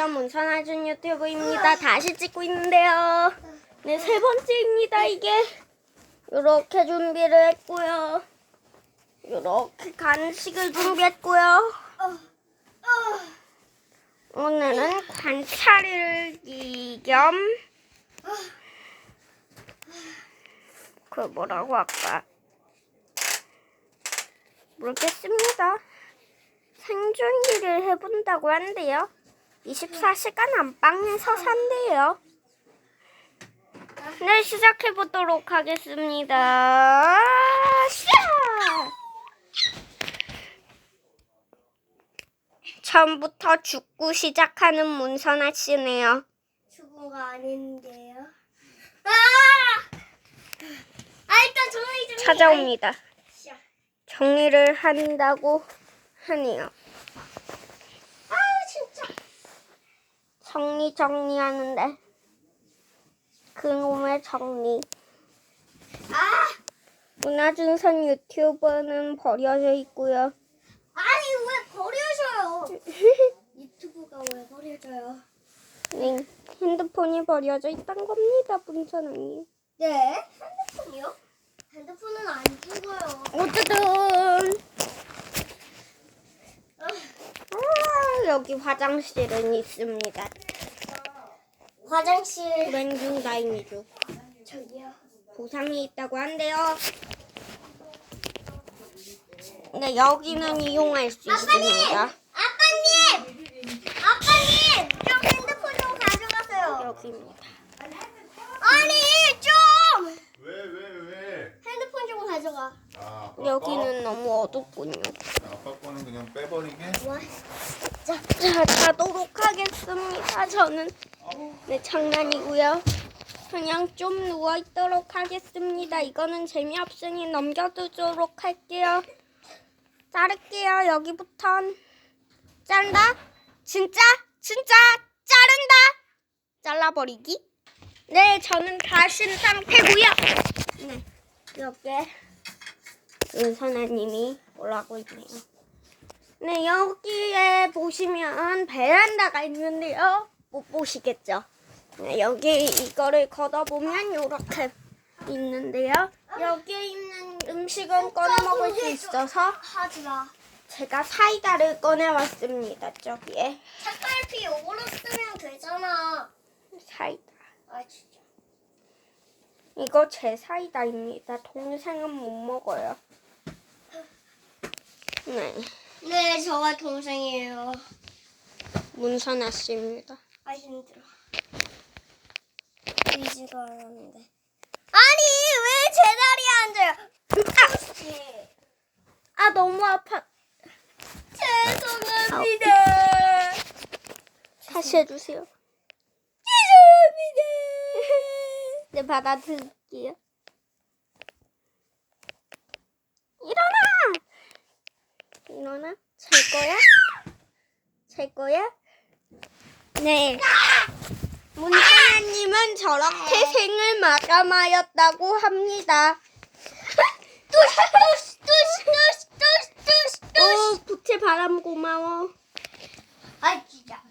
안녕하세요. 문선아준 유튜브입니다. 다시 찍고 있는데요. 네, 세 번째입니다, 이게. 이렇게 준비를 했고요. 이렇게 간식을 준비했고요. 오늘은 관찰일기 겸, 그 뭐라고 할까? 모르겠습니다. 생존기를 해본다고 한대요. 24시간 안방에서 산대요. 네, 시작해 보도록 하겠습니다. 샤! 처음부터 죽고 시작하는 문선아 씨네요. 죽은 거 아닌데요. 아! 아 일단 정리 좀. 찾아옵니다. 샤. 정리를 한다고 하네요. 아 진짜. 정리 정리하는데 그놈의 정리. 아 문화준선 유튜버는 버려져 있고요. 아니 왜 버려져요? 유튜브가 왜 버려져요? 네, 핸드폰이 버려져 있단 겁니다, 문선아님. 네 핸드폰이요? 핸드폰은 안 죽어요. 어쨌든 아, 아, 여기 화장실은 있습니다. 화장실 왼중 다행이죠. 저기요. 보상이 있다고 한대요. 네, 여기는 이용할 수 있습니다. 아빠님! 아빠님! 좀 핸드폰 좀 가져가세요. 여기입니다. 아니 좀 왜, 왜, 왜? 가져가. 아, 아빠 여기는 너무 어둡군요. 거? 아빠 거는 그냥 빼버리게? 뭐? 자, 자도록 하겠습니다. 저는 네 장난이고요. 그냥 좀 누워 있도록 하겠습니다. 이거는 재미없으니 넘겨두도록 할게요. 자를게요. 여기부턴 자른다. 진짜 진짜 자른다. 잘라버리기. 네, 저는 다신 상태고요. 네, 이렇게 은선아님이 올라오고 있네요. 네, 여기에 보시면 베란다가 있는데요. 못 보시겠죠? 네, 여기 이거를 걷어보면 이렇게 있는데요. 여기에 있는 음식은 꺼내 먹을 수 있어서 하지 마. 제가 사이다를 꺼내왔습니다. 저기에 책갈피 요거로 쓰면 되잖아. 사이다. 아 진짜. 이거 제 사이다입니다. 동생은 못 먹어요. 네, 네, 저가 동생이에요. 문선아 씨입니다. 아 힘들어. 보이지도 않았는데. 아니 왜 제 자리에 앉아요? 아! 아 너무 아파. 죄송합니다. 다시 해주세요. 죄송합니다. 네, 받아들일게요. 될 거야? 네. 문 하나님은 저렇게 네. 생을 마감하였다고 합니다. 뚜시 뚜시 뚜시 뚜시 뚜시 뚜시 뚜시. 오, 국채 바람 고마워. 아 진짜.